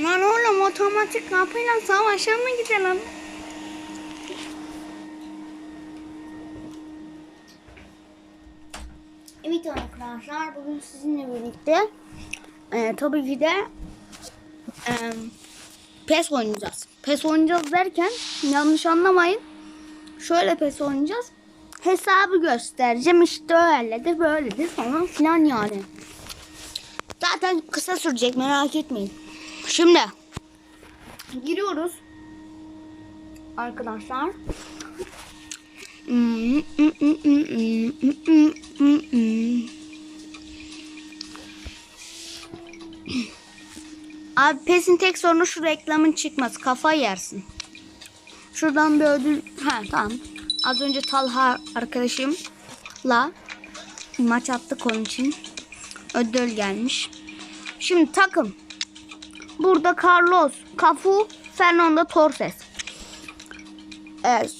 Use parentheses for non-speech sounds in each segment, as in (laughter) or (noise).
Lan oğlum otomatik kapıyla savaşa mı gidelim? Evet arkadaşlar bugün sizinle birlikte e, tabii ki de e, PES oynayacağız. PES oynayacağız derken yanlış anlamayın. Şöyle PES oynayacağız. Hesabı göstereceğim işte öyledir böyledir falan filan yani. Zaten kısa sürecek merak etmeyin. Şimdi giriyoruz. Arkadaşlar. Abi PES'in tek sorunu şu reklamın çıkması. Kafa yersin. Şuradan bir ödül. Ha tamam. Az önce Talha arkadaşımla maç attık onun için. Ödül gelmiş. Şimdi takım. Burada Carlos, Cafu, Fernando Torres. Evet.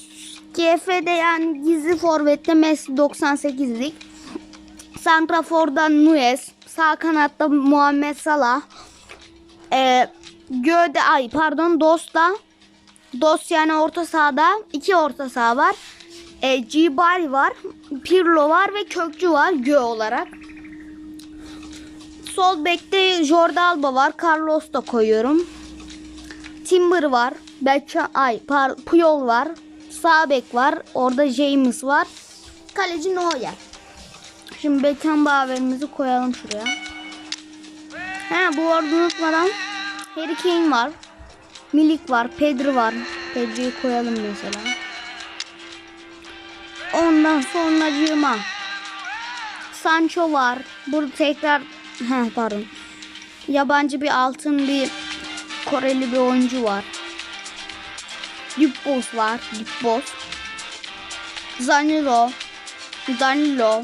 GF'de yani gizli forvette Messi 98'lik. Santrafor'da Nunez. Sağ kanatta Muhammed Salah. Ee, Göde ay pardon Dost'ta Dost yani orta sahada iki orta saha var. E, Cibali var. Pirlo var ve Kökçü var Gö olarak. Sol bekte Jordi Alba var. Carlos da koyuyorum. Timber var. Becha ay par, Puyol var. Sağ bek var. Orada James var. Kaleci Neuer. Şimdi Beckenbauer'imizi koyalım şuraya. He bu arada unutmadan Harry Kane var. Milik var. Pedri var. Pedri'yi koyalım mesela. Ondan sonra Cima. Sancho var. Burada tekrar Heh, pardon. Yabancı bir altın bir Koreli bir oyuncu var. Dipbos var. Dipbos. Zanilo. Danilo.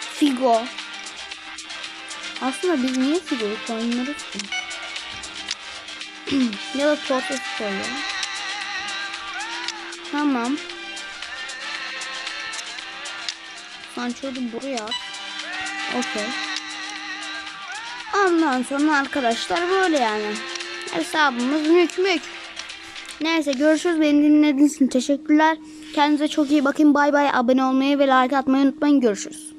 Figo. Aslında biz niye Figo'yu koymuyoruz ki? (clears throat) ya da Torres koyuyorum. Tamam. Sancho'yu buraya at. Okey. Ondan sonra arkadaşlar böyle yani. Hesabımız mük mük. Neyse görüşürüz. Beni dinlediğiniz için teşekkürler. Kendinize çok iyi bakın. Bay bay. Abone olmayı ve like atmayı unutmayın. Görüşürüz.